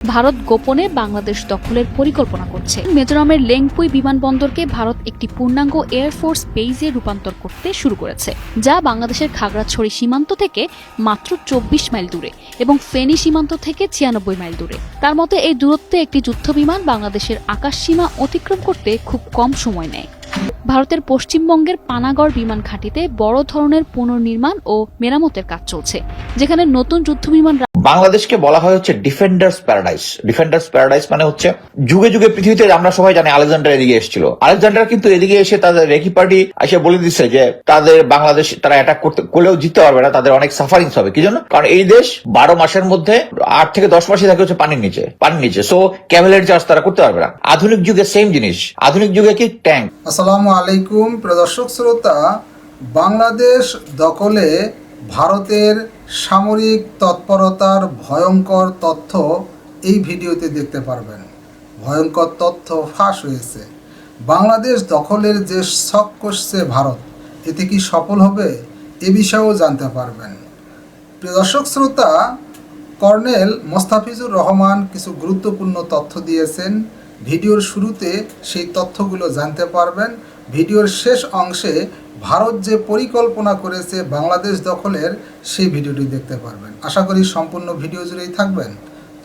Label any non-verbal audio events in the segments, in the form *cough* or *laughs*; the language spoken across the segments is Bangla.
ভারত গোপনে বাংলাদেশ দখলের পরিকল্পনা করছে। মিজোরামের লেংপুই বিমানবন্দরকে ভারত একটি পূর্ণাঙ্গ এয়ারফোর্স বেইজে রূপান্তর করতে শুরু করেছে, যা বাংলাদেশের খাগড়াছড়ি সীমান্ত থেকে মাত্র চব্বিশ মাইল দূরে এবং ফেনী সীমান্ত থেকে ছিয়ানব্বই মাইল দূরে। তার মতে, এই দূরত্বে একটি যুদ্ধবিমান বাংলাদেশের আকাশসীমা অতিক্রম করতে খুব কম সময় নেয়। ভারতের পশ্চিমবঙ্গের পানাগড় বিমান ঘাঁটিতে বড় ধরনের পুনর্নির্মাণ ও মেরামতের কাজ চলছে, যেখানে নতুন যুদ্ধ যুদ্ধবিমান বাংলাদেশকে বলা হয় হচ্ছে ডিফেন্ডার্স প্যারাডাইস ডিফেন্ডার্স প্যারাডাইস মানে হচ্ছে যুগে যুগে পৃথিবীতে আমরা সবাই জানি আলেকজান্ডার এদিকে এসেছিল। আলেকজান্ডার কিন্তু এদিকে এসে তাদের রেকি পার্টি এসে বলে দিচ্ছে যে তাদের বাংলাদেশ তারা অ্যাটাক করতে করলেও জিততে পারবে না, তাদের অনেক সাফারিংস হবে। কি জন্য? কারণ এই দেশ বারো মাসের মধ্যে আট থেকে দশ মাসই থাকে হচ্ছে পানির নিচে পানির নিচে। সো ক্যাভেলের চার্জ তারা করতে পারবে না। আধুনিক যুগে সেম জিনিস। আধুনিক যুগে কি? ট্যাঙ্ক আসসালামু আলাইকুম প্রদর্শক শ্রোতা। বাংলাদেশ দখলে ভারতের সামরিক তৎপরতার ভয়ঙ্কর তথ্য এই ভিডিওতে দেখতে পারবেন। ভয়ঙ্কর তথ্য ফাঁস হয়েছে। বাংলাদেশ দখলের যে শখ করছে ভারত, এতে কি সফল হবে? এ বিষয়েও জানতে পারবেন। প্রিয় দর্শক শ্রোতা, কর্নেল মোস্তাফিজুর রহমান কিছু গুরুত্বপূর্ণ তথ্য দিয়েছেন। ভিডিওর শুরুতে সেই তথ্যগুলো জানতে পারবেন। ভিডিওর শেষ অংশে ভারত যে পরিকল্পনা করেছে বাংলাদেশ দখলের, সেই ভিডিওটি দেখতে পারবেন। আশা করি সম্পূর্ণ ভিডিও জুড়েই থাকবেন।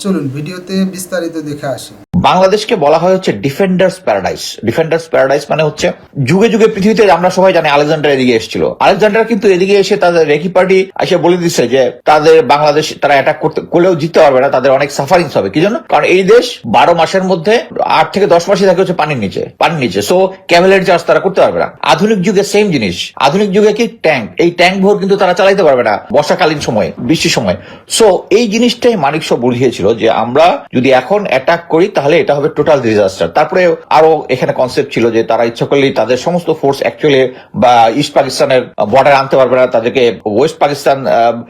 চলুন ভিডিওতে বিস্তারিত দেখে আসি। বাংলাদেশকে বলা হয় হচ্ছে ডিফেন্ডার্স প্যারাডাইস ডিফেন্ডার্স প্যারাডাইস মানে হচ্ছে যুগে যুগে পৃথিবীতে আমরা সবাই জানি আলেকজান্ডার এদিকে এসেছিল। আলেকজান্ডার কিন্তু এদিকে এসে তাদের রেকি পার্টি এসে বলে দিচ্ছে যে তাদের বাংলাদেশ তারা অ্যাটাক করতে করলেও জিততে পারবে না, তাদের অনেক সাফারিংস হবে। কি জন্য? কারণ এই দেশ বারো মাসের মধ্যে আট থেকে দশ মাসে থাকে হচ্ছে পানির নিচে পানির নিচে। সো ক্যাভেলের চার্জ তারা করতে পারবে না। আধুনিক যুগে সেম জিনিস। আধুনিক যুগে কি? ট্যাঙ্ক এই ট্যাঙ্ক ভোর কিন্তু তারা চালাইতে পারবে না বর্ষাকালীন সময়, বৃষ্টির সময়। সো এই জিনিসটাই মানিক সব বুঝিয়েছিল যে আমরা যদি এখন অ্যাটাক করি, তাহলে এটা হবে টোটাল ডিজাস্টার তারপরে আরও এখানে কনসেপ্ট ছিল যে তারা ইচ্ছা করলেই তাদের সমস্ত ফোর্স অ্যাকচুয়ালি বা ইস্ট পাকিস্তানের বর্ডার আনতে পারবে না, তাদেরকে ওয়েস্ট পাকিস্তান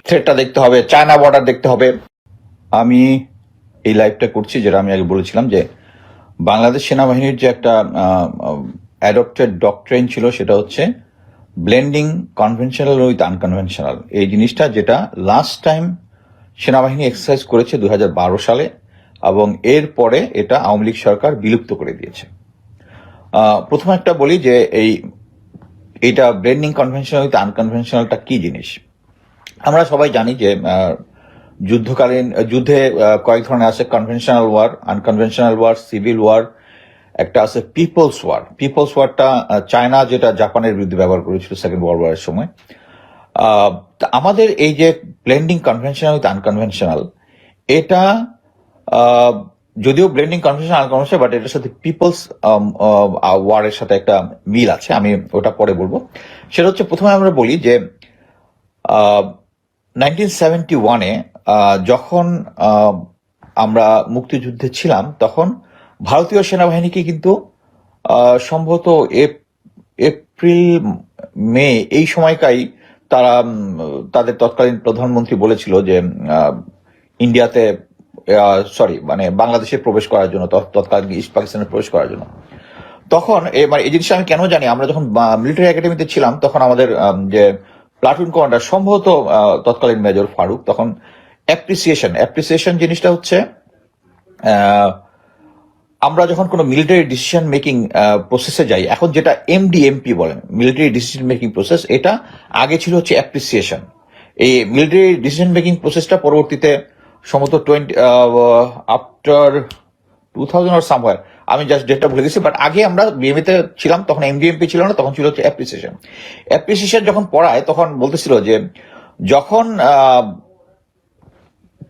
থ্রেটটা দেখতে হবে চায়না বর্ডার দেখতে হবে। আমি এই লাইভটা করছি যেটা আমি আগে বলেছিলাম যে বাংলাদেশ সেনাবাহিনীর যে একটা অ্যাডপ্টেড ডকট্রেন ছিল সেটা হচ্ছে ব্লেন্ডিং কনভেনশনাল উইথ আনকনভেনশনাল এই জিনিসটা যেটা লাস্ট টাইম সেনাবাহিনী এক্সারসাইজ করেছে দু হাজার বারো সালে এবং এর পরে এটা আওয়ামী লীগ সরকার বিলুপ্ত করে দিয়েছে। প্রথমে একটা বলি যে এই এটা ব্লেন্ডিং কনভেনশনাল উইথ আনকনভেনশনালটা কি জিনিস? আমরা সবাই জানি যে যুদ্ধকালীন, যুদ্ধে কয়েক ধরনের আছে conventional war unconventional war civil war একটা আছে পিপলস ওয়ার পিপলস ওয়ারটা চায়না যেটা জাপানের বিরুদ্ধে ব্যবহার করেছিল সেকেন্ড ওয়ার্ল্ড ওয়ারের সময়। আমাদের এই যে ব্লেন্ডিং কনভেনশনাল উইথ আনকনভেনশনাল এটা যদিও ব্লেন্ডিং কনভেনশনাল আনকনভেনশনাল বাট এটার সাথে পিপলস ওয়ারের সাথে একটা মিল আছে, আমি ওটা পরে বলব। সেটা হচ্ছে প্রথমে আমরা বলি যে নাইনটিন সেভেন্টি ওয়ানে যখন আমরা মুক্তিযুদ্ধে ছিলাম, তখন ভারতীয় সেনাবাহিনীকে কিন্তু সম্ভবত এপ্রিল, মে, এই সময়কাই তারা তাদের তৎকালীন প্রধানমন্ত্রী বলেছিল যে ইন্ডিয়াতে সরি মানে বাংলাদেশে প্রবেশ করার জন্য তৎ- তৎকালীন ইস্ট পাকিস্তানে প্রবেশ করার জন্য। তখন মানে এই জিনিসটা আমি কেন জানি আমরা যখন মিলিটারি একাডেমিতে ছিলাম তখন আমাদের যে প্লাটুন কমান্ডার সম্ভবত তৎকালীন মেজর ফারুক তখন অ্যাপ্রিসিয়েশন অ্যাপ্রিসিয়েশন জিনিসটা হচ্ছে আহ, আমরা যখন কোনো মিলিটারি ডিসিশন মেকিং প্রসেসে যাই, এখন যেটা এমডিএমপি বলেন মিলিটারি ডিসিশন মেকিং প্রসেস এটা আগে ছিল হচ্ছে অ্যাপ্রিসিয়েশন এই মিলিটারি ডিসিশন মেকিং প্রসেসটা পরবর্তীতে সম্ভবত twenty after two thousand or somewhere আমি জাস্ট ডেটটা ভুলে গেছি বাট আগে আমরা বিএমএ তে ছিলাম, তখন এমডিএমপি ছিল না, তখন ছিল হচ্ছে অ্যাপ্রিসিয়েশন অ্যাপ্রিসিয়েশন যখন পড়ায়, তখন বলতেছিল যে, যখন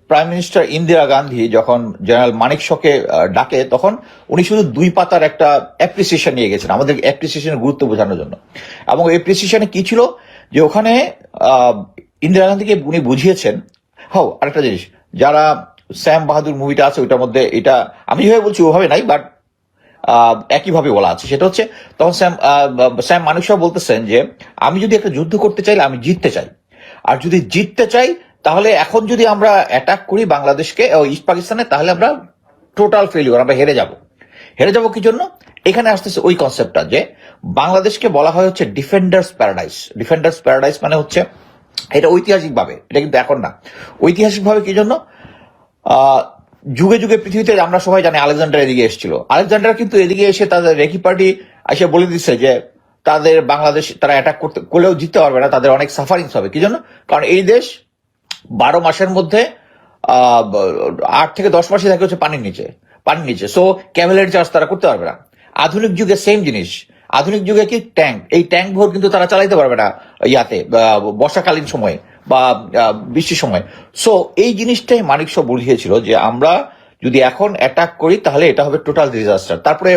প্রাইম মিনিস্টার ইন্দিরা গান্ধী যখন জেনারেল মানিক শকে ডাকে তখন উনি শুধু দুই পাতার একটা অ্যাপ্রিসিয়েশন নিয়ে গেছেন আমাদের অ্যাপ্রিসিয়েশনের গুরুত্ব বোঝানোর জন্য। এবং অ্যাপ্রিসিয়েশনে কি ছিল? যে ওখানে ইন্দিরা গান্ধীকে উনি বুঝিয়েছেন। হও আরেকটা জিনিস যারা শ্যাম বাহাদুর মুভিটা আছে ওইটার মধ্যে এটা আমি যেভাবে বলছি ওভাবে নাই বাট একইভাবে বলা আছে। সেটা হচ্ছে তখন আহ, স্যাম মানুষ বলতেছেন যে আমি যদি একটা যুদ্ধ করতে চাইলে আমি জিততে চাই। আর যদি জিততে চাই তাহলে এখন যদি আমরা অ্যাটাক করি বাংলাদেশকে ইস্ট পাকিস্তানে তাহলে আমরা টোটাল ফেলিওর আমরা হেরে যাব। হেরে যাব কি জন্য? এখানে আসতেছে ওই কনসেপ্টটা যে বাংলাদেশকে বলা হয় হচ্ছে ডিফেন্ডার্স প্যারাডাইস ডিফেন্ডার্স প্যারাডাইস মানে হচ্ছে এটা ঐতিহাসিকভাবে, এটা কিন্তু এখন না। ঐতিহাসিকভাবে কি জন্য? যুগে যুগে পৃথিবীতে আমরা সবাই জানি আলেকজান্ডার এদিকে এসেছিল। আলেকজান্ডার কিন্তু এদিকে এসে তাদের রেকি পার্টি এসে বলে দিচ্ছে যে তাদের বাংলাদেশ, তারা অ্যাটাক করতে, করলেও জিততে পারবে না, তাদের অনেক সাফারিংস হবে। কি জন্য? কারণ এই দেশ বারো মাসের মধ্যে আট থেকে দশ মাসে থাকে হচ্ছে পানির নিচে পানির নিচে। সো ক্যাভেলারি চার্জ তারা করতে পারবে না। আধুনিক যুগে সেম জিনিস। আধুনিক যুগে কি ট্যাঙ্ক এই ট্যাঙ্ক ভোর কিন্তু তারা চালাইতে পারবে না ইয়াতে বর্ষাকালীন সময়ে বা বৃষ্টির সময়। সো এই জিনিসটাই মানিক সব বুঝিয়েছিল যে আমরা যদি এখন অ্যাটাক করি, তাহলে এটা হবে টোটাল ডিজাস্টার তারপরে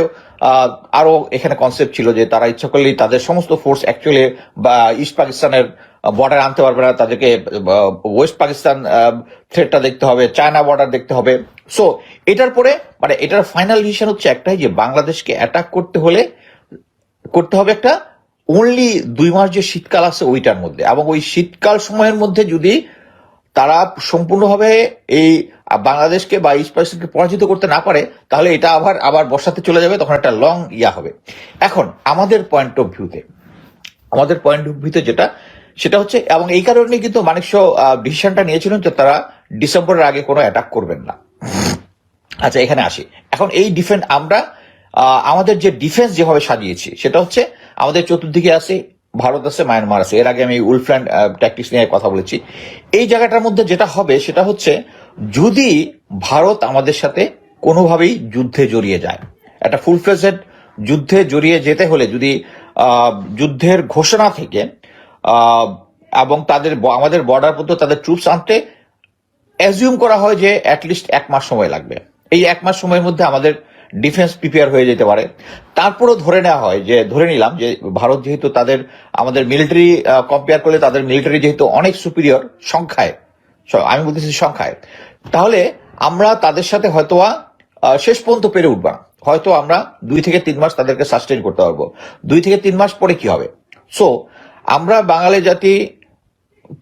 আরও এখানে কনসেপ্ট ছিল যে তারা ইচ্ছা করলেই তাদের সমস্ত ফোর্স অ্যাকচুয়ালি বা ইস্ট পাকিস্তানের বর্ডার আনতে পারবে না, তাদেরকে ওয়েস্ট পাকিস্তান থ্রেটটা দেখতে হবে চায়না বর্ডার দেখতে হবে। সো এটার পরে মানে এটার ফাইনাল ডিসিশন হচ্ছে একটাই যে বাংলাদেশকে অ্যাটাক করতে হলে, করতে হবে একটা অনলি দুই মাস যে শীতকাল আছে ওইটার মধ্যে। এবং ওই শীতকাল সময়ের মধ্যে যদি তারা সম্পূর্ণভাবে এই বাংলাদেশকে বা ইস্ট পাকিস্তানকে পরাজিত করতে না পারে, তাহলে এটা আবার আবার বর্ষাতে চলে যাবে, তখন একটা লং ইয়া হবে। এখন, আমাদের পয়েন্ট অফ ভিউতে আমাদের পয়েন্ট অফ ভিউতে যেটা সেটা হচ্ছে, এবং এই কারণে কিন্তু মানিক ডিসিশনটা নিয়েছিলেন যে তারা ডিসেম্বরের আগে কোনো অ্যাটাক করবেন না। আচ্ছা এখানে আসি। এখন এই ডিফেন্স আমরা আমাদের যে ডিফেন্স যেভাবে সাজিয়েছি, সেটা হচ্ছে আমাদের চতুর্দিকে আছে, ভারত আছে মায়ানমার আছে। এর আগে আমি উলফ্ল্যান্ড ট্যাকটিক্স নিয়ে কথা বলেছি। এই জায়গাটার মধ্যে যেটা হবে, সেটা হচ্ছে যদি ভারত আমাদের সাথে কোনোভাবেই যুদ্ধে জড়িয়ে যায়, একটা ফুল ফ্লেজেড যুদ্ধে জড়িয়ে যেতে হলে, যদি যুদ্ধের ঘোষণা থেকে এবং তাদের আমাদের বর্ডার পর্যন্ত তাদের ট্রুপস আনতে অ্যাজিউম করা হয় যে অ্যাটলিস্ট এক মাস সময় লাগবে। এই এক মাস সময়ের মধ্যে আমাদের ডিফেন্স প্রিপেয়ার হয়ে যেতে পারে। তারপরও ধরে নেওয়া হয় যে, ধরে নিলাম যে, ভারত যেহেতু তাদের, আমাদের মিলিটারি কম্পেয়ার করলে তাদের মিলিটারি যেহেতু অনেক সুপিরিয়র সংখ্যায় আমি বলতেছি সংখ্যায়, তাহলে আমরা তাদের সাথে হয়তোবা শেষ পর্যন্ত পেরে উঠবা। হয়তো আমরা দুই থেকে তিন মাস তাদেরকে সাস্টেন করতে পারব। দুই থেকে তিন মাস পরে কি হবে? সো আমরা বাঙালি জাতি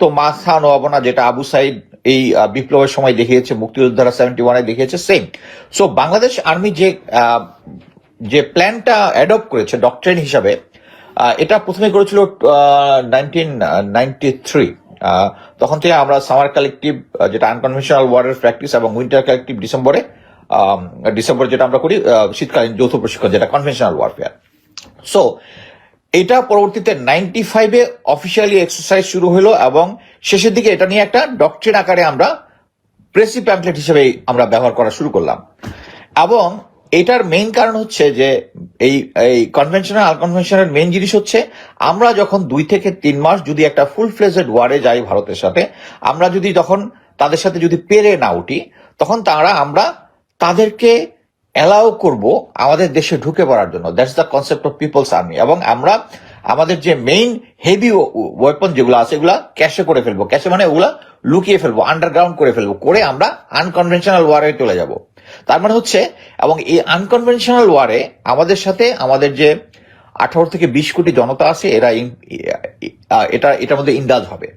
তো মাথা নোয়াবো যেটা আবু সাইদ এই বিপ্লবের সময় দেখিয়েছে, মুক্তিযোদ্ধারা সেভেন্টি ওয়ানে দেখিয়েছে সেম সো বাংলাদেশ আর্মি যে যে প্ল্যানটা অ্যাডপ্ট করেছে ডক্ট্রেন হিসাবে এটা প্রথমে করেছিল থ্রি তখন থেকে আমরা সামার কালেকটিভ যেটা আনকনভেনশনাল ওয়ারের প্র্যাকটিস এবং উইন্টার কালেকটিভ ডিসেম্বরে ডিসেম্বরে যেটা আমরা করি শীতকালীন যৌথ প্রশিক্ষণ, যেটা কনভেনশনাল ওয়ারফেয়ার সো এটা পরবর্তীতে নাইনটি ফাইভে অফিসিয়ালি এক্সারসাইজ শুরু হলো এবং শেষের দিকে এটা নিয়ে একটা ডক্ট্রিন আকারে আমরা প্রেসি প্যাম্পলেট হিসেবে আমরা ব্যবহার করা শুরু করলাম। এবং এটার মেইন কারণ হচ্ছে যে এই এই কনভেনশনাল আনকনভেনশনাল মেইন জিনিস হচ্ছে আমরা যখন দুই থেকে তিন মাস যদি একটা ফুল ফ্লেজেড ওয়ারে যাই ভারতের সাথে, আমরা যদি তখন তাদের সাথে যদি পেরে না উঠি, তখন তারা আমরা তাদেরকে অ্যালাউ করব আমাদের দেশে ঢুকে পড়ার জন্য। That's the concept of people's army এবং আমরা আমাদের যে মেইন হেভি ওয়েপন যেগুলো আছে, এগুলা ক্যাশে করে ফেলব। ক্যাশে মানে ওগুলা লুকিয়ে ফেলব আন্ডারগ্রাউন্ড করে ফেলব, করে আমরা আনকনভেনশনাল ওয়ারে চলে যাব। তার মানে হচ্ছে, এবং এই আনকনভেনশনাল ওয়ারে আমাদের সাথে আমাদের যে আঠারো থেকে বিশ কোটি জনতা আছে, এরা এটা এটার মধ্যে ইন্দাজ হবে।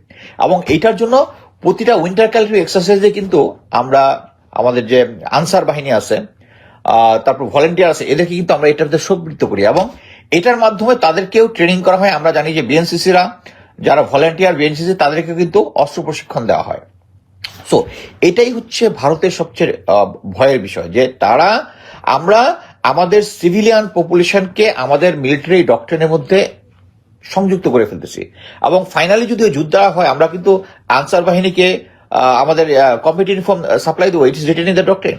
এবং এইটার জন্য প্রতিটা উইন্টার ক্যালিটিভ এক্সারসাইজে কিন্তু আমরা আমাদের যে আনসার বাহিনী আছে তারপর ভলেন্টিয়ার আছে, এদেরকে কিন্তু আমরা এটার মধ্যে সম্পৃক্ত করি এবং এটার মাধ্যমে তাদেরকেও ট্রেনিং করা হয়। আমরা জানি যে বিএনসিসিরা যারা ভলেন্টিয়ার বিএনসিসি তাদেরকে কিন্তু অস্ত্র প্রশিক্ষণ দেওয়া হয়। সো এটাই হচ্ছে ভারতের সবচেয়ে ভয়ের বিষয় যে তারা, আমরা আমাদের সিভিলিয়ান পপুলেশনকে আমাদের মিলিটারি ডক্টরিনের মধ্যে সংযুক্ত করে ফেলতেছি। এবং ফাইনালি যদি যুদ্ধ হয়, আমরা কিন্তু আনসার বাহিনীকে আমাদের কম্পিটিভ সাপ্লাই দেবো। It is written in the doctrine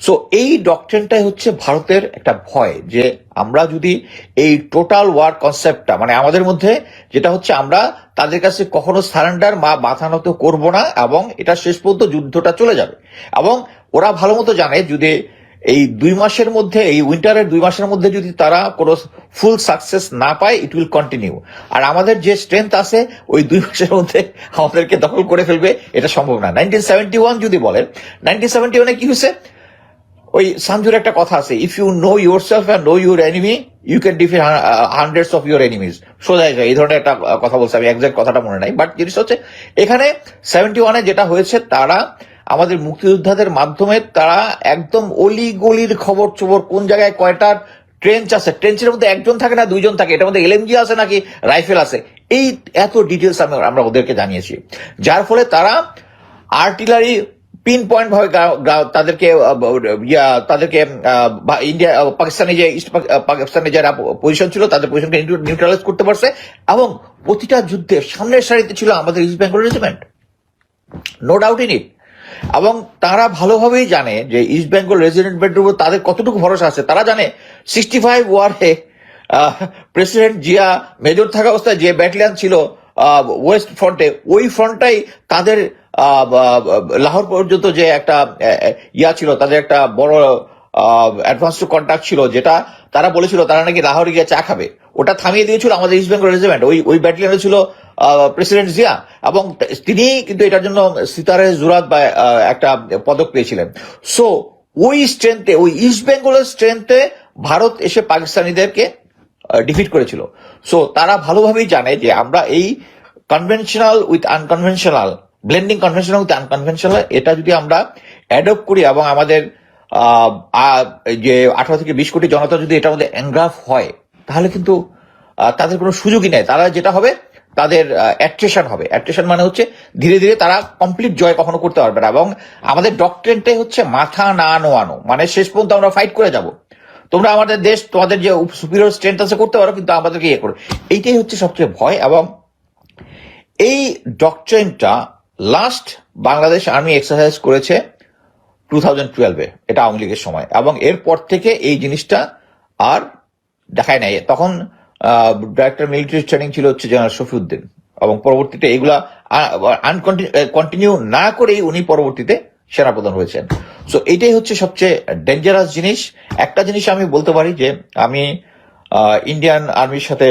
so এই ডক্ট্রেনটাই হচ্ছে ভারতের একটা ভয় যে আমরা যদি এই টোটাল ওয়ার কনসেপ্টটা মানে আমাদের মধ্যে যেটা হচ্ছে আমরা তাদের কাছে কখনো সারেন্ডার মা মাথা নত করব না এবং এটা শেষ পর্যন্ত যুদ্ধটা চলে যাবে। এবং ওরা ভালো মতো জানে যদি এই দুই মাসের মধ্যে, এই উইন্টারের দুই মাসের মধ্যে যদি তারা কোনো ফুল সাকসেস না পায় ইট উইল কন্টিনিউ আর আমাদের যে স্ট্রেংথ আছে, ওই দুই মাসের মধ্যে আমাদেরকে দখল করে ফেলবে, এটা সম্ভব না। নাইনটিন সেভেন্টি ওয়ান যদি বলেন নাইনটিন সেভেন্টি ওয়ানে কি হয়েছে? ওই সানজুর একটা কথা আছে if you know your self and know your enemy you can defeat hundreds of your enemies সোজা যায় এই ধরনের একটা কথা বলছে, আমি একজ্যাক্ট কথাটা মনে নাই বাট জিনিস হচ্ছে, এখানে সেভেন্টি ওয়ানে যেটা হয়েছে, তারা আমাদের মুক্তিযোদ্ধাদের মাধ্যমে তারা একদম অলি গলির খবর চবর কোন জায়গায় কয়টা ট্রেঞ্চ আছে ট্রেঞ্চের মধ্যে একজন থাকে না, দুইজন থাকে, এটার মধ্যে এলএমজি আছে নাকি, রাইফেল আছে, এই এত ডিটেলস আমরা ওদেরকে জানিয়েছি। যার ফলে তারা আর্টিলারি পিন পয়েন্ট ভাবে তাদেরকে তাদেরকে ইন্ডিয়া পাকিস্তানে যে ইস্ট পাক- পাকিস্তানে যারা পজিশন ছিল, তাদের পজিশনকে নিউট্রালাইজ করতে পারছে এবং প্রতিটা যুদ্ধে সামনের সারিতে ছিল আমাদের East Bengal regiment no doubt in it এবং তারা ভালোভাবেই জানে যে ইস্ট বেঙ্গল রেজিডেন্টের উপর তাদের কতটুকু ভরসা আছে? তারা জানে সিক্সটি ফাইভ ওয়ারে প্রেসিডেন্ট জিয়া মেজর থাকা অবস্থায় যে ব্যাটালিয়ান ছিল ওয়েস্ট ফ্রন্টে ওই ফ্রন্টটাই তাদের লাহোর পর্যন্ত যে একটা ইয়া ছিল, তাদের একটা বড় অ্যাডভান্স টু কন্ট্যাক্ট ছিল, যেটা তারা বলেছিল তারা নাকি লাহোরে গিয়ে চা খাবে। ওটা থামিয়ে দিয়েছিল আমাদের ইস্ট বেঙ্গল রেজিমেন্ট ওই ওই ব্যাটালিয়নে ছিল প্রেসিডেন্ট জিয়া, এবং তিনি কিন্তু এটার জন্য সিতারে জুরাত বা একটা পদক পেয়েছিলেন। সো ওই স্ট্রেংথে ওই ইস্ট বেঙ্গলের স্ট্রেংথে ভারত এসে পাকিস্তানিদেরকে ডিফিট করেছিল। সো তারা ভালোভাবেই জানে যে আমরা এই conventional with unconventional blending conventional with unconventional এটা যদি আমরা অ্যাডপ্ট করি এবং আমাদের যে আঠারো থেকে বিশ কোটি জনতা যদি এটা মধ্যে এনগ্রাফ হয়, তাহলে কিন্তু তাদের কোনো সুযোগই নেই। তারা যেটা হবে, তাদের অ্যাট্রেশন হবে। অ্যাট্রেশন মানে হচ্ছে ধীরে ধীরে তারা কমপ্লিট জয় কখনো করতে পারবে না এবং আমাদের ডক্ট্রেনটাই হচ্ছে মাথা না নোয়ানো। মানে শেষ পর্যন্ত আমরা ফাইট করে যাব। তোমরা আমাদের দেশ, তোমাদের যে সুপিরিয়র স্ট্রেংথ আছে করতে পারো, কিন্তু আমাদেরকে ইয়ে করো। এইটাই হচ্ছে সবচেয়ে ভয় এবং এই ডকট্রেনটা লাস্ট বাংলাদেশ আর্মি এক্সারসাইজ করেছে টু থাউজেন্ড টুয়েলভে এটা আওয়ামী লীগের সময়। এবং এরপর থেকে এই জিনিসটা আর দেখায় নাই। তখন ডাইরেক্টর মিলিটারি ট্রেনিং ছিল হচ্ছে জেনারেল শফিউদ্দিন। এবং পরবর্তীতে এগুলা কন্টিনিউ না করেই উনি পরবর্তীতে সেনাপ্রধান হয়েছেন। সো এইটাই হচ্ছে সবচেয়ে ডেঞ্জারাস জিনিস। একটা জিনিস আমি বলতে পারি যে, আমি ইন্ডিয়ান আর্মির সাথে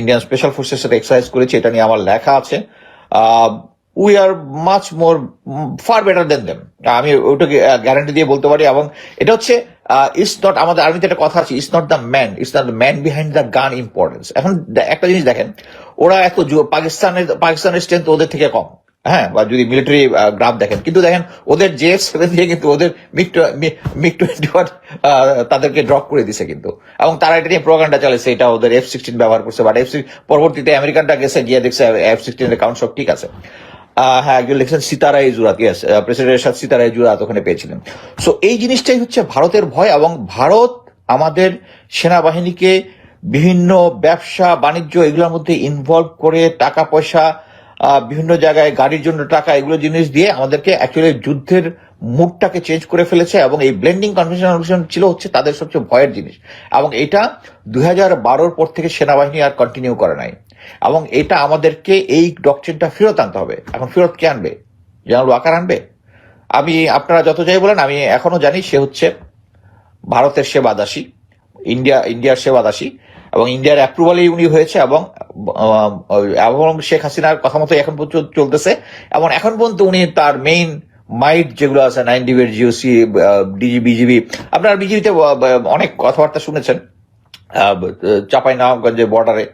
ইন্ডিয়ান স্পেশাল ফোর্সের সাথে এক্সারসাইজ করেছি, এটা নিয়ে আমার লেখা আছে। We are much more far better than them আমি ওটাকে গ্যারান্টি দিয়ে বলতে পারি এবং এটা হচ্ছে ইটস নট আমাদের আর্মিতে একটা কথা আছে it's not the man it's not the man behind the gun importance এখন একটা জিনিস দেখেন, ওরা এত পাকিস্তানের পাকিস্তানের স্ট্রেংথ ওদের থেকে কম। হ্যাঁ বা যদি মিলিটারি গ্রাফ দেখেন। কিন্তু দেখেন, ওদের জে এফ সেভেন দিয়ে কিন্তু ওদের মিগ মিগ টোয়েন্টি ওয়ান তাদেরকে ড্রপ করে দিছে কিন্তু। এবং তারা এটা নিয়ে প্রোগ্রামটা চালাচ্ছে এটা ওদের এফ সিক্সটিন ব্যবহার করছে। বাট এফ পরবর্তীতে আমেরিকানটা গেছে, গিয়ে দেখছে এফ সিক্সটিনের কাউন্ট সব ঠিক আছে। হ্যাঁ একজন লিখছেন সিতারাই জুরাত ইয়েস প্রেসিডেন্টের সাথে সিতারাই জুরাত ওখানে পেয়েছিলেন। সো এই জিনিসটাই হচ্ছে ভারতের ভয় এবং ভারত আমাদের সেনাবাহিনীকে বিভিন্ন ব্যবসা, বাণিজ্য, এগুলোর মধ্যে ইনভলভ করে টাকা পয়সা বিভিন্ন জায়গায় গাড়ির জন্য টাকা, এগুলো জিনিস দিয়ে আমাদেরকে অ্যাকচুয়ালি যুদ্ধের মুডটাকে চেঞ্জ করে ফেলেছে এবং এই ব্লেন্ডিং কনভেনশন ছিল হচ্ছে তাদের সবচেয়ে ভয়ের জিনিস। এবং এটা দুই হাজার বারোর পর থেকে সেনাবাহিনী আর কন্টিনিউ করে নাই। এবং এটা আমাদেরকে এই ডকট্রিনটা ফেরত আনতে হবে। এখন ফেরত কে আনবে? জেনারেল ওয়াকার আনবে? আমি, আপনারা যত যাই বলেন, আমি এখনও জানি সে হচ্ছে ভারতের সেবা দাসী ইন্ডিয়া, ইন্ডিয়ার সেবা দাসী এবং ইন্ডিয়ার অ্যাপ্রুভালেই উনি হয়েছে এবং এবং শেখ হাসিনার কথা মতো এখন পর্যন্ত চলতেছে। এবং এখন পর্যন্ত উনি তার মেইন মাইট যেগুলো আছে নাইন ডিবির জিওসি ডিজি বিজিবি আপনার বিজিবিতে অনেক কথাবার্তা শুনেছেন চাপাই নবাবগঞ্জের বর্ডারে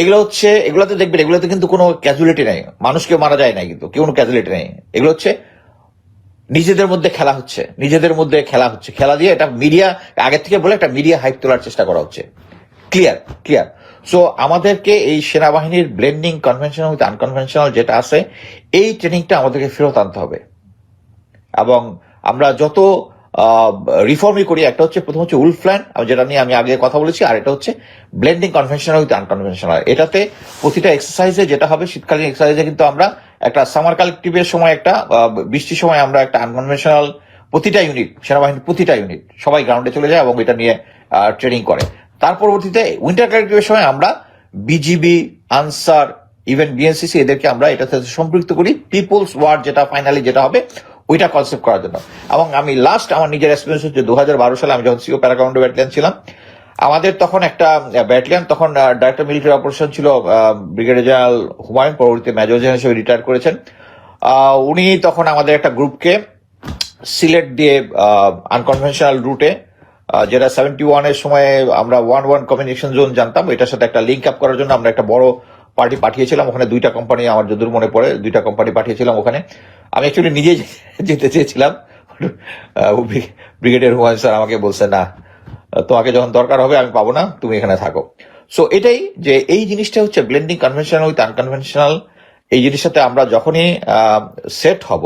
এগুলো হচ্ছে, এগুলোতে দেখবেন, এগুলোতে কিন্তু কোনো ক্যাজুয়ালিটি নেই। মানুষকে মারা যায় না কিন্তু, কেউ কোনো ক্যাজুয়ালিটি নেই। এগুলো হচ্ছে নিজেদের মধ্যে খেলা হচ্ছে, নিজেদের মধ্যে খেলা হচ্ছে। খেলা দিয়ে এটা মিডিয়া আগের থেকে বলে একটা মিডিয়া হাইপ তোলার চেষ্টা করা হচ্ছে। ক্লিয়ার ক্লিয়ার সো আমাদেরকে এই সেনাবাহিনীর ব্লেন্ডিং কনভেনশনাল উইথ আনকনভেনশনাল যেটা আছে, এই ট্রেনিংটা আমাদেরকে ফেরত আনতে হবে। এবং আমরা যত রিফর্মই করি, একটা হচ্ছে প্রথম হচ্ছে উলফ প্ল্যান যেটা নিয়ে আমি আগে কথা বলেছি, আর এটা হচ্ছে ব্লেন্ডিং কনভেনশনাল উইথ আনকনভেনশনাল এটাতে প্রতিটা এক্সারসাইজে যেটা হবে, শীতকালীন এক্সারসাইজে কিন্তু আমরা একটা সামার কালেকটিভের সময় একটা বৃষ্টির সময় আমরা একটা আনকনভেনশনাল প্রতিটা ইউনিট সেনাবাহিনীর প্রতিটা ইউনিট সবাই গ্রাউন্ডে চলে যায় এবং এটা নিয়ে ট্রেনিং করে। তার পরবর্তীতে উইন্টার কালেকটিভের সময় আমরা বিজিবি আনসার ইভেন বিএনসিসি এদেরকে আমরা এটার সাথে সম্পৃক্ত করি। পিপলস ওয়ার যেটা ফাইনালি যেটা হবে, ওইটা কনসেপ্ট করার জন্য। এবং আমি লাস্ট আমার নিজের এক্সপিরিয়েন্স হচ্ছে দু হাজার বারো সালে আমি যখন সিও প্যারাকাউন্ড ব্যাটালিয়ান ছিলাম, আমাদের তখন একটা ব্যাটালিয়ান তখন ডাইরেক্টর মিলিটারি অপারেশন ছিল ব্রিগেডিয়ার জেনারেল হুমায়ুন, পরবর্তীতে মেজর জেনারেল হিসেবে রিটায়ার করেছেন। উনি তখন আমাদের একটা গ্রুপকে সিলেট দিয়ে আনকনভেনশনাল রুটে যেটা সেভেন্টি ওয়ানের সময় আমরা ওয়ান ওয়ান কমিউনিকেশন জোন জানতাম, এটার সাথে একটা লিঙ্ক আপ করার জন্য আমরা একটা বড় পার্টি পাঠিয়েছিলাম, ওখানে দুইটা কোম্পানি আমার যদুর মনে পড়ে, দুইটা কোম্পানি পাঠিয়েছিলাম ওখানে। আমি অ্যাকচুয়ালি নিজে *laughs* যেতে চেয়েছিলাম ব্রিগেডিয়ার হুমায়ুন স্যার আমাকে বলছে, না, তোমাকে যখন দরকার হবে আমি পাবো না, তুমি এখানে থাকো। সো এটাই যে এই জিনিসটা হচ্ছে ব্লেন্ডিং কনভেনশনাল উইথ আনকনভেনশনাল এই জিনিসটাতে আমরা যখনই সেট হব,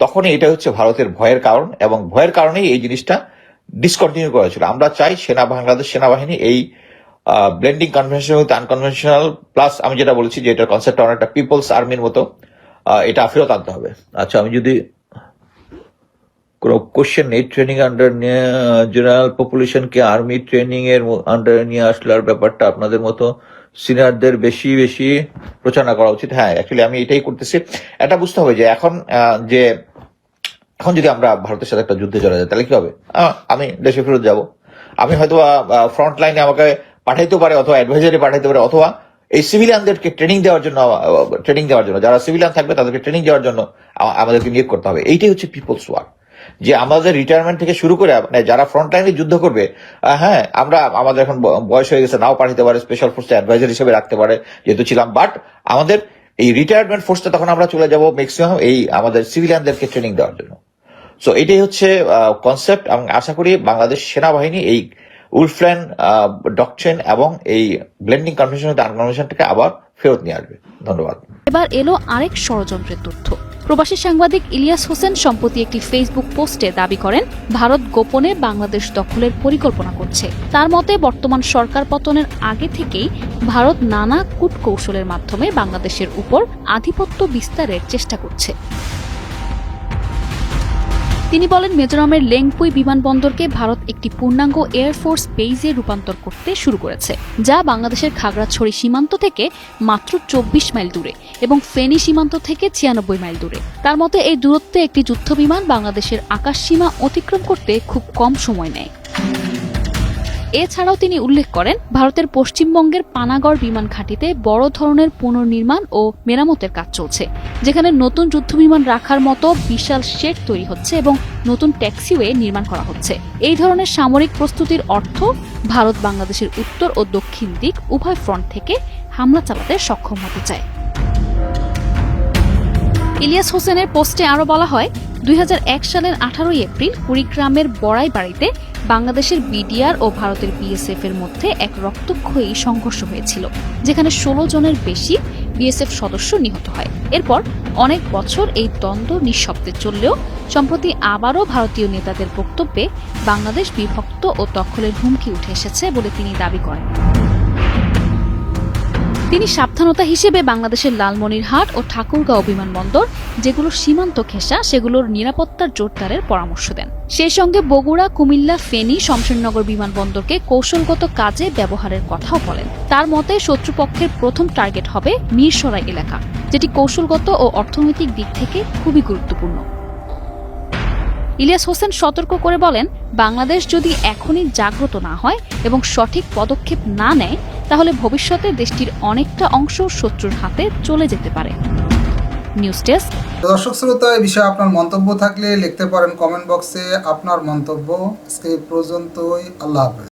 তখনই এটা হচ্ছে ভারতের ভয়ের কারণ এবং ভয়ের কারণেই এই জিনিসটা ডিসকন্টিনিউ করা ছিল আমরা চাই সেনা, বাংলাদেশ সেনাবাহিনী এই blending conventional with unconventional plus আমি যেটা বলেছি যে এটার কনসেপ্ট অনেকটা পিপলস আর্মির মতো এটা ফেরত আনতে হবে। আচ্ছা আমি যদি কোনো কোশ্চেন নেই ট্রেনিং আন্ডার জেনারেল পপুলেশনকে আর্মি ট্রেনিং এর আন্ডারে নিয়ে আসলে আর ব্যাপারটা আপনাদের মতো সিনিয়রদের বেশি বেশি প্রচারণা করা উচিত। হ্যাঁ অ্যাকচুয়ালি আমি এটাই করতেছি। এটা বুঝতে হবে যে এখন যে এখন যদি আমরা ভারতের সাথে একটা যুদ্ধে চলে যাই তাহলে কি হবে? আমি দেশে ফেরত যাব। আমি হয়তো ফ্রন্ট লাইনে আমাকে পাঠাইতে পারে অথবা অ্যাডভাইজারি পাঠাইতে পারে অথবা এই সিভিলিয়ানদেরকে ট্রেনিং দেওয়ার জন্য ট্রেনিং দেওয়ার জন্য যারা সিভিলিয়ান থাকবে তাদেরকে ট্রেনিং দেওয়ার জন্য আমাদেরকে নিয়োগ করতে হবে। এইটাই হচ্ছে পিপলস ওয়ার যে আমাদের রিটায়ারমেন্ট থেকে শুরু করে মানে যারা ফ্রন্ট লাইনে যুদ্ধ করবে হ্যাঁ আমরা আমাদের এখন বয়স হয়ে গেছে নাও পাঠাতে পারে স্পেশাল ফোর্স অ্যাডভাইজার হিসেবে রাখতে পারে যেহেতু ছিলাম বাট আমাদের এই রিটায়ারমেন্ট ফোর্সটা তখন আমরা চলে যাব ম্যাক্সিমাম এই আমাদের সিভিলিয়ানদেরকে ট্রেনিং দেওয়ার জন্য। সো এটাই হচ্ছে কনসেপ্ট এবং আশা করি বাংলাদেশ সেনাবাহিনী এই উলফ্ল্যান ডকট্রেন এবং এই ব্লেন্ডিং কনভেনশন কনভেনশনটাকে আবার ফেরত নিয়ে আসবে। ধন্যবাদ। এবার এলো আরেক ষড়যন্ত্রের তথ্য। প্রবাসী সাংবাদিক ইলিয়াস হোসেন সম্প্রতি একটি ফেসবুক পোস্টে দাবি করেন, ভারত গোপনে বাংলাদেশ দখলের পরিকল্পনা করছে। তার মতে, বর্তমান সরকার পতনের আগে থেকেই ভারত নানা কূটকৌশলের মাধ্যমে বাংলাদেশের উপর আধিপত্য বিস্তারের চেষ্টা করছে। তিনি বলেন মেজোরামের লেংপুই বিমানবন্দরকে ভারত একটি পূর্ণাঙ্গ এয়ারফোর্স বেইজে রূপান্তর করতে শুরু করেছে, যা বাংলাদেশের খাগড়াছড়ি সীমান্ত থেকে মাত্র চব্বিশ মাইল দূরে এবং ফেনী সীমান্ত থেকে ছিয়ানব্বই মাইল দূরে। তার মতে, এই দূরত্বে একটি যুদ্ধ বিমান বাংলাদেশের আকাশ সীমা অতিক্রম করতে খুব কম সময় নেয়। এছাড়াও তিনি উল্লেখ করেন, ভারতের পশ্চিমবঙ্গের পানাগড় বিমান ঘাঁটিতে বড় ধরনের পুনর্নির্মাণ ও মেরামতের কাজ চলছে, যেখানে নতুন যুদ্ধবিমান রাখার মতো বিশাল শেড তৈরি হচ্ছে এবং নতুন ট্যাক্সিওয়ে নির্মাণ করা হচ্ছে। এই ধরনের সামরিক প্রস্তুতির অর্থ ভারত বাংলাদেশের উত্তর ও দক্ষিণ দিক উভয় ফ্রন্ট থেকে হামলা চালাতে সক্ষম হতে চায়। ইলিয়াস হোসেনের পোস্টে আরও বলা হয়, দুই হাজার এক সালের আঠারোই এপ্রিল কুড়িগ্রামের বড়াই বাড়িতে বাংলাদেশের বিডিআর ও ভারতের বিএসএফ এর মধ্যে এক রক্তক্ষয়ী সংঘর্ষ হয়েছিল, যেখানে ষোলো জনের বেশি বিএসএফ সদস্য নিহত হয়। এরপর অনেক বছর এই দ্বন্দ্ব নিঃশব্দে চললেও সম্প্রতি আবারও ভারতীয় নেতাদের বক্তব্যে বাংলাদেশ বিভক্ত ও দখলের হুমকি উঠে এসেছে বলে তিনি দাবি করেন। তিনি সাবধানতা হিসেবে বাংলাদেশের লালমনিরহাট ও ঠাকুরগাঁও বিমানবন্দর, যেগুলো সীমান্ত ঘেঁষা, সেগুলোর নিরাপত্তার জোরদারের পরামর্শ দেন। সেই সঙ্গে বগুড়া, কুমিল্লা, ফেনী, শমশেরনগর বিমানবন্দরকে কৌশলগত কাজে ব্যবহারের কথাও বলেন। তার মতে, শত্রুপক্ষের প্রথম টার্গেট হবে মিরসরাই এলাকা, যেটি কৌশলগত ও অর্থনৈতিক দিক থেকে খুবই গুরুত্বপূর্ণ। ইলিয়াস হোসেন সতর্ক করে বলেন, বাংলাদেশ যদি এখনই জাগ্রত না হয় এবং সঠিক পদক্ষেপ না নেয় তাহলে ভবিষ্যতে দেশটির অনেকটা অংশ শত্রুর হাতে চলে যেতে পারে। News desk. দর্শক শ্রোতা এই বিষয়ে আপনার মন্তব্য থাকলে লিখতে পারেন কমেন্ট বক্সে। আপনার মন্তব্য পর্যন্তই। আল্লাহ হাফেজ।